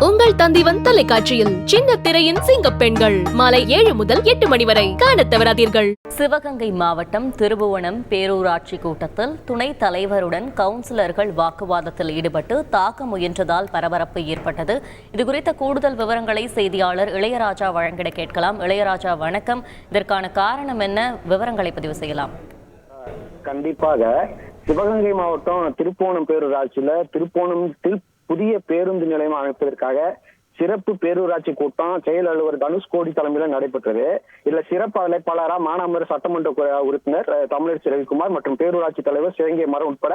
உங்கள் தந்திவன் தொலைக்காட்சியில் சின்ன திரையின் சிங்க பெண்கள். மாலை ஏழு முதல் எட்டு மணி வரை காணத் தவறாதீர்கள். சிவகங்கை மாவட்டம் திருபுவனம் பேரூராட்சி கூட்டத்தில் துணைத் தலைவருடன் கவுன்சிலர்கள் வாக்குவாதத்தில் ஈடுபட்டு தாக்க முயன்றதால் பரபரப்பு ஏற்பட்டது. இதுகுறித்த கூடுதல் விவரங்களை செய்தியாளர் இளையராஜா வழங்கிட கேட்கலாம். இளையராஜா வணக்கம். இதற்கான காரணம் என்ன? விவரங்களை பதிவு செய்யலாம். கண்டிப்பாக. சிவகங்கை மாவட்டம் திருப்போணம் பேரூராட்சியில திருப்போணத்தில் புதிய பேருந்து நிலையம் அமைப்பதற்காக சிறப்பு பேரூராட்சி கூட்டம் செயல் அலுவலர் தனுஷ்கோடி தலைமையில நடைபெற்றது. இதுல சிறப்பு அழைப்பாளராக மானாமர் சட்டமன்ற உறுப்பினர் தமிழர் ரவிக்குமார் மற்றும் பேரூராட்சி தலைவர் சிவங்கை மரம் உட்பட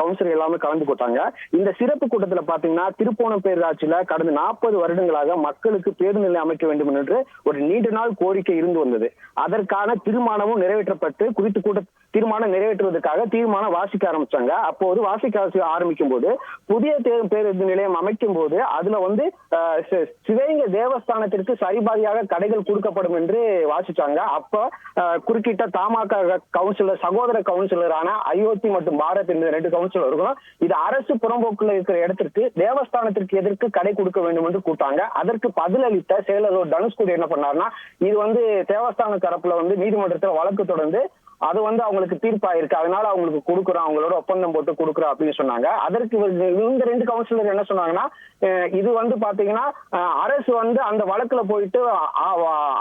கவுன்சிலர் எல்லாமே கலந்து கொண்டாங்க. இந்த சிறப்பு கூட்டத்துல பாத்தீங்கன்னா திருப்போணம் பேரூராட்சியில கடந்த நாற்பது வருடங்களாக மக்களுக்கு பேருந்து அமைக்க வேண்டும் என்று ஒரு நீண்ட நாள் கோரிக்கை இருந்து வந்தது. அதற்கான தீர்மானமும் நிறைவேற்றப்பட்டு குறித்து கூட்ட தீர்மானம் நிறைவேற்றுவதற்காக தீர்மானம் வாசிக்க ஆரம்பிச்சாங்க. அப்போது வாசிக்க ஆரம்பிக்கும் போது புதிய பேருந்து நிலையம் அமைக்கும் போது அதுல வந்து வந்து சி- தேவஸ்தானத்திற்கு சரிபாதியாக கடைகள் கொடுக்கப்படும் என்று வாசிச்சாங்க. அப்ப குறுக்கிட்ட தமாக கவுன்சிலர் சகோதர கவுன்சிலரான அயோத்தி மற்றும் பாரத் என்ற ரெண்டு கவுன்சிலர்களும் இது அரசு புறம்போக்குல இருக்கிற இடத்திற்கு தேவஸ்தானத்திற்கு எதற்கு கடை கொடுக்க வேண்டும் என்று கூட்டாங்க அதற்கு பதிலளித்த செயலர் தனுஷ்குடி என்ன பண்ணாருன்னா இது வந்து தேவஸ்தான தரப்புல வந்து நீதிமன்றத்தில் வழக்கு தொடர்ந்து அது வந்து அவங்களுக்கு தீர்ப்பாயிருக்கு. அதனால அவங்களுக்கு கொடுக்குறோம். அவங்களோட ஒப்பந்தம் போட்டு கொடுக்குறோம் அப்படின்னு சொன்னாங்க. அதற்கு இந்த ரெண்டு கவுன்சிலர் என்ன சொன்னாங்கன்னா இது வந்து பாத்தீங்கன்னா அரசு வந்து அந்த வழக்குல போயிட்டு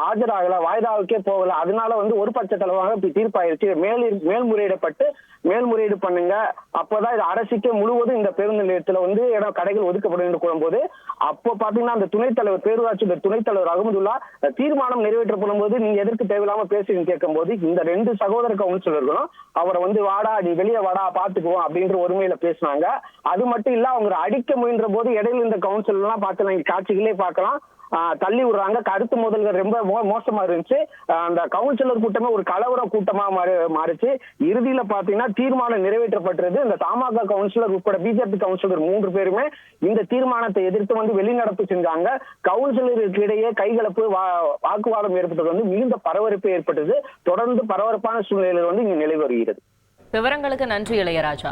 ஆஜராகல வாய்தாவுக்கே போகல. அதனால வந்து ஒரு பட்சத்தளவாக இப்படி தீர்ப்பாயிருச்சு மேல் மேல்முறையிடப்பட்டு மேல்முறையீடு பண்ணுங்க. அப்பதான் இது அரசுக்கே முழுவதும் இந்த பேருந்து நிலையத்துல வந்து இடம் கடைகள் ஒதுக்கப்படும் என்று கூறும்போது அப்போ பாத்தீங்கன்னா அந்த துணைத் தலைவர் பேரூராட்சி துணைத் தலைவர் அகமதுல்லா தீர்மானம் நிறைவேற்றப்படும் போது நீங்க எதற்கு தேவையில்லாம பேசுறீங்க கேட்கும்போது இந்த ரெண்டு சகோதர கவுன்சிலர்களும் அவரை வந்து வாடா நீ வெளியே வாடா பாத்துக்குவோம் அப்படின்ற ஒருமையில பேசினாங்க. அது மட்டும் இல்ல அவங்க அடிக்க முயன்ற போது இடையில இந்த கவுன்சில் எல்லாம் பார்த்து காட்சிகளே பார்க்கலாம். தள்ளி விடுறாங்க. கருத்து மோதல்கள் ரொம்ப மோசமா இருந்துச்சு. அந்த கவுன்சிலர் கூட்டமே ஒரு கலவர கூட்டமா மாறி மாறிச்சு. இறுதியில பாத்தீங்கன்னா தீர்மானம் நிறைவேற்றப்பட்டது இந்த தமாக கவுன்சிலர் உட்பட பிஜேபி கவுன்சிலர் மூன்று பேருமே இந்த தீர்மானத்தை எதிர்த்து வந்து வெளிநடப்பு செஞ்சாங்க. கவுன்சிலருக்கு இடையே கைகலப்பு வாக்குவாதம் ஏற்பட்டது வந்து மிகுந்த பரபரப்பு ஏற்பட்டது. தொடர்ந்து பரபரப்பான சூழ்நிலையில் வந்து இங்கு நிலை வருகிறது. விவரங்களுக்கு நன்றி இளையராஜா.